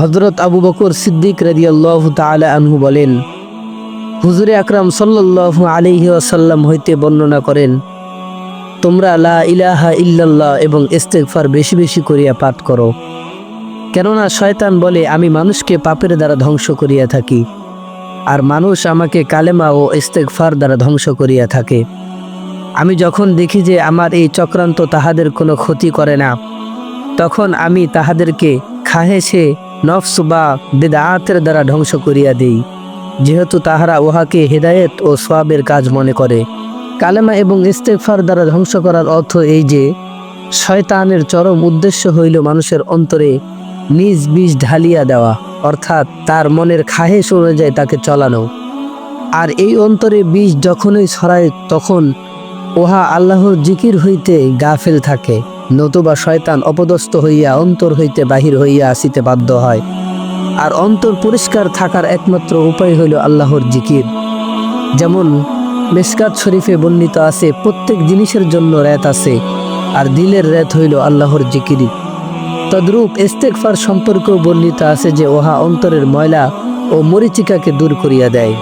হজরত আবু বকর সিদ্দিক রাদিয়াল্লাহ তাআলা আনহু বলেন, হুজুরে আকরাম সাল্লাল্লাহু আলাইহি ওয়াসাল্লাম হইতে বর্ণনা করেন, তোমরা লা ইলাহা ইল্লাল্লাহ এবং ইস্তেগফার বেশি বেশি করিয়া পাঠ করো। কেননা শয়তান বলে, আমি মানুষকে পাপের দ্বারা ধ্বংস করিয়া থাকি, আর মানুষ আমাকে কালেমা ও ইস্তেগফার দ্বারা ধ্বংস করিয়া থাকে। আমি যখন দেখি যে আমার এই চক্রান্ত তাহাদের কোনো ক্ষতি করে না, তখন আমি তাহাদেরকে খাহেসে নফস বা বেদায়াতের দ্বারা ধ্বংস করিয়া দিই, যেহেতু তাহারা উহাকে হেদায়েত ও সোয়াবের কাজ মনে করে। কালেমা এবং ইস্তেফার দ্বারা ধ্বংস করার অর্থ এই যে, শয়তানের চরম উদ্দেশ্য হইল মানুষের অন্তরে নিজ বীজ ঢালিয়া দেওয়া, অর্থাৎ তার মনের খাহেস অনুযায়ী তাকে চলানো। আর এই অন্তরে বীজ যখনই ছড়ায়, তখন উহা আল্লাহর জিকির হইতে গাফেল থাকে। নতুবা শয়তান অপদস্থ হইয়া অন্তর হইতে বাহির হইয়া আসিতে বাধ্য হয়। আর অন্তর পরিষ্কার থাকার একমাত্র উপায় হইল আল্লাহর জিকির। যেমন মেসকাত শরীফে বর্ণিত আছে, প্রত্যেক জিনিসের জন্য রেত আছে, আর দিলের রেত হইল আল্লাহর জিকিরি। তদ্রূপ ইস্তেকফার সম্পর্কেও বর্ণিত আছে যে উহা অন্তরের ময়লা ও মরিচিকাকে দূর করিয়া দেয়।